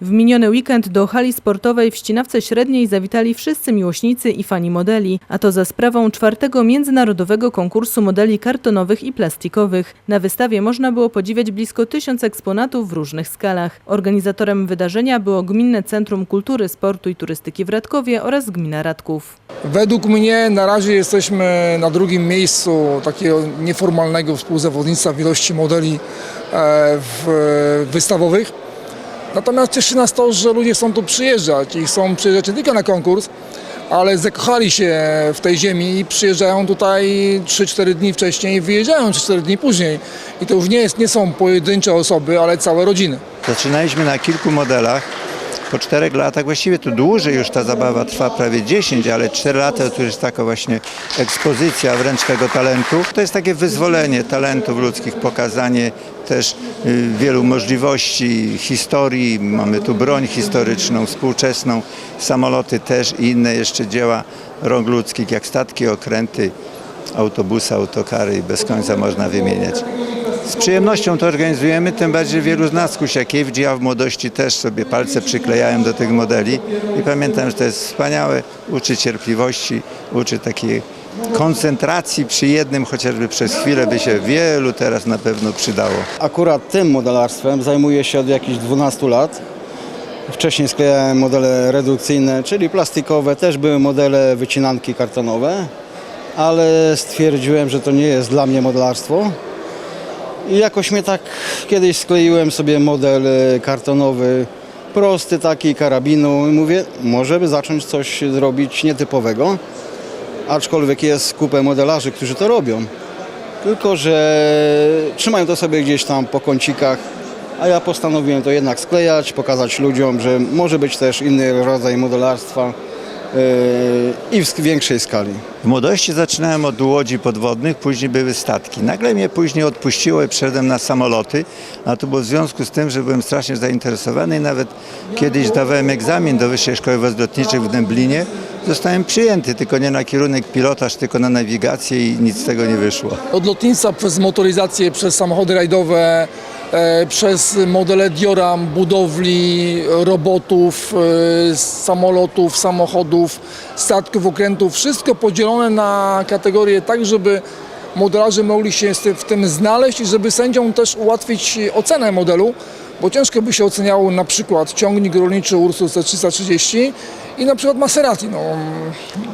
W miniony weekend do hali sportowej w Ścinawce Średniej zawitali wszyscy miłośnicy i fani modeli, a to za sprawą czwartego międzynarodowego konkursu modeli kartonowych i plastikowych. Na wystawie można było podziwiać blisko tysiąc eksponatów w różnych skalach. Organizatorem wydarzenia było Gminne Centrum Kultury, Sportu i Turystyki w Radkowie oraz Gmina Radków. Według mnie na razie jesteśmy na drugim miejscu takiego nieformalnego współzawodnictwa w ilości modeli e, w, wystawowych. Natomiast cieszy nas to, że ludzie chcą tu przyjeżdżać i chcą przyjeżdżać nie tylko na konkurs, ale zakochali się w tej ziemi i przyjeżdżają tutaj 3-4 dni wcześniej i wyjeżdżają 3-4 dni później. I to już nie, jest, nie są pojedyncze osoby, ale całe rodziny. Zaczynaliśmy na kilku modelach. Po czterech latach, właściwie tu dłużej już ta zabawa trwa prawie 10, ale 4 lata to jest taka właśnie ekspozycja wręcz tego talentu. To jest takie wyzwolenie talentów ludzkich, pokazanie też y, wielu możliwości, historii. Mamy tu broń historyczną, współczesną, samoloty też i inne jeszcze dzieła rąk ludzkich, jak statki, okręty, autobusy, autokary i bez końca można wymieniać. Z przyjemnością to organizujemy, tym bardziej wielu z nas z Kusiakiewicz, ja w młodości też sobie palce przyklejałem do tych modeli i pamiętam, że to jest wspaniałe, uczy cierpliwości, uczy takiej koncentracji przy jednym, chociażby przez chwilę by się wielu teraz na pewno przydało. Akurat tym modelarstwem zajmuję się od jakichś 12 lat. Wcześniej sklejałem modele redukcyjne, czyli plastikowe, też były modele wycinanki kartonowe, ale stwierdziłem, że to nie jest dla mnie modelarstwo. Jakoś mnie tak kiedyś skleiłem sobie model e, kartonowy, prosty taki, karabinu i mówię, może by zacząć coś zrobić nietypowego. Aczkolwiek jest kupę modelarzy, którzy to robią. Tylko, że trzymają to sobie gdzieś tam po kącikach, a ja postanowiłem to jednak sklejać, pokazać ludziom, że może być też inny rodzaj modelarstwa i w większej skali. W młodości zaczynałem od łodzi podwodnych, później były statki. Nagle mnie później odpuściło i przeszedłem na samoloty, a to było w związku z tym, że byłem strasznie zainteresowany i nawet kiedyś dawałem egzamin do Wyższej Szkoły Wozdlotniczej w Dęblinie. Zostałem przyjęty, tylko nie na kierunek pilotaż, tylko na nawigację i nic z tego nie wyszło. Od lotnictwa przez motoryzację, przez samochody rajdowe, e, przez modele dioram, budowli, robotów, e, samolotów, samochodów, statków, okrętów, wszystko podzielone na kategorie tak, żeby modelarze mogli się w tym znaleźć i żeby sędziom też ułatwić ocenę modelu, bo ciężko by się oceniało na przykład ciągnik rolniczy Ursus C330 i na przykład Maserati. No,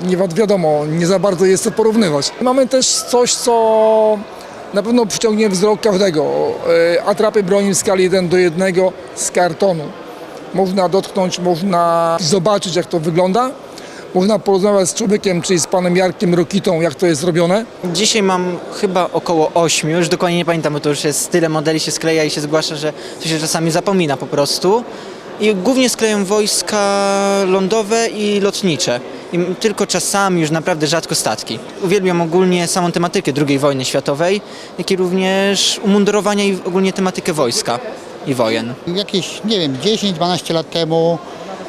nie wi- wiadomo, nie za bardzo jest co porównywać. Mamy też coś, co na pewno przyciągnie wzrok każdego. E, Atrapy broni w skali 1 do 1 z kartonu. Można dotknąć, można zobaczyć jak to wygląda. Można porozmawiać z człowiekiem, czyli z panem Jarkiem Rokitą, jak to jest zrobione. Dzisiaj mam chyba około 8, już dokładnie nie pamiętam, bo to już jest tyle modeli się skleja i się zgłasza, że to się czasami zapomina po prostu. I głównie skleją wojska lądowe i lotnicze. I tylko czasami już naprawdę rzadko statki. Uwielbiam ogólnie samą tematykę II wojny światowej, jak i również umundurowania i ogólnie tematykę wojska i wojen. Jakieś, nie wiem, 10-12 lat temu,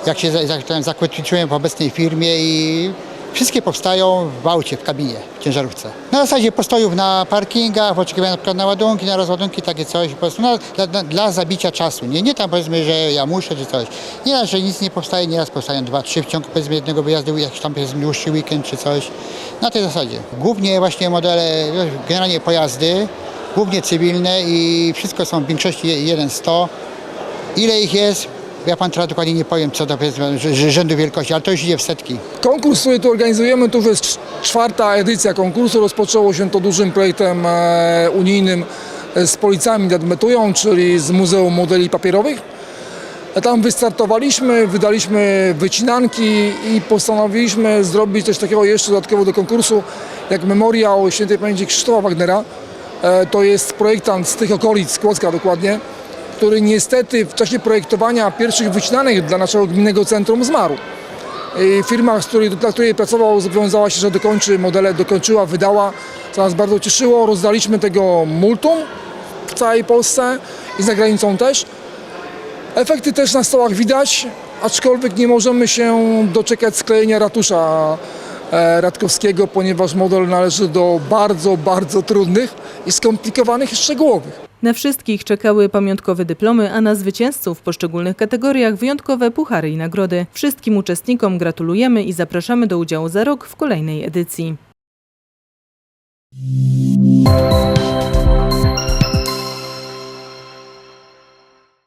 jak się za- za- zakotwiczyłem w obecnej firmie i wszystkie powstają w aucie, w kabinie, w ciężarówce. Na zasadzie postojów na parkingach, w oczekiwaniu na przykład na ładunki, na rozładunki, takie coś, po prostu no, dla, dla, zabicia czasu. Nie, nie tam powiedzmy, że ja muszę czy coś. Nieraz, że nic nie powstaje, nieraz powstają dwa, trzy w ciągu powiedzmy jednego wyjazdu, jakiś tam powiedzmy dłuższy weekend czy coś. Na tej zasadzie. Głównie właśnie modele, generalnie pojazdy, głównie cywilne i wszystko są w większości 1.100. Ile ich jest? Ja pan teraz dokładnie nie powiem, co to że rzędu wielkości, ale to już idzie w setki. Konkurs, który tu organizujemy, to już jest cz- czwarta edycja konkursu. Rozpoczęło się to dużym projektem e, unijnym e, z Policami nad Metują, czyli z Muzeum Modeli Papierowych. E, Tam wystartowaliśmy, wydaliśmy wycinanki i postanowiliśmy zrobić coś takiego jeszcze dodatkowo do konkursu, jak memoriał świętej pamięci Krzysztofa Wagnera. To jest projektant z tych okolic, z Kłodzka dokładnie, który niestety w czasie projektowania pierwszych wycinanek dla naszego gminnego centrum zmarł. I Firma, z której, dla której pracował, zobowiązała się, że dokończy modele, dokończyła, wydała, co nas bardzo cieszyło. Rozdaliśmy tego multum w całej Polsce i za granicą też. Efekty też na stołach widać, aczkolwiek nie możemy się doczekać sklejenia ratusza e, Radkowskiego, ponieważ model należy do bardzo, bardzo trudnych i skomplikowanych i szczegółowych. Na wszystkich czekały pamiątkowe dyplomy, a na zwycięzców w poszczególnych kategoriach wyjątkowe puchary i nagrody. Wszystkim uczestnikom gratulujemy i zapraszamy do udziału za rok w kolejnej edycji.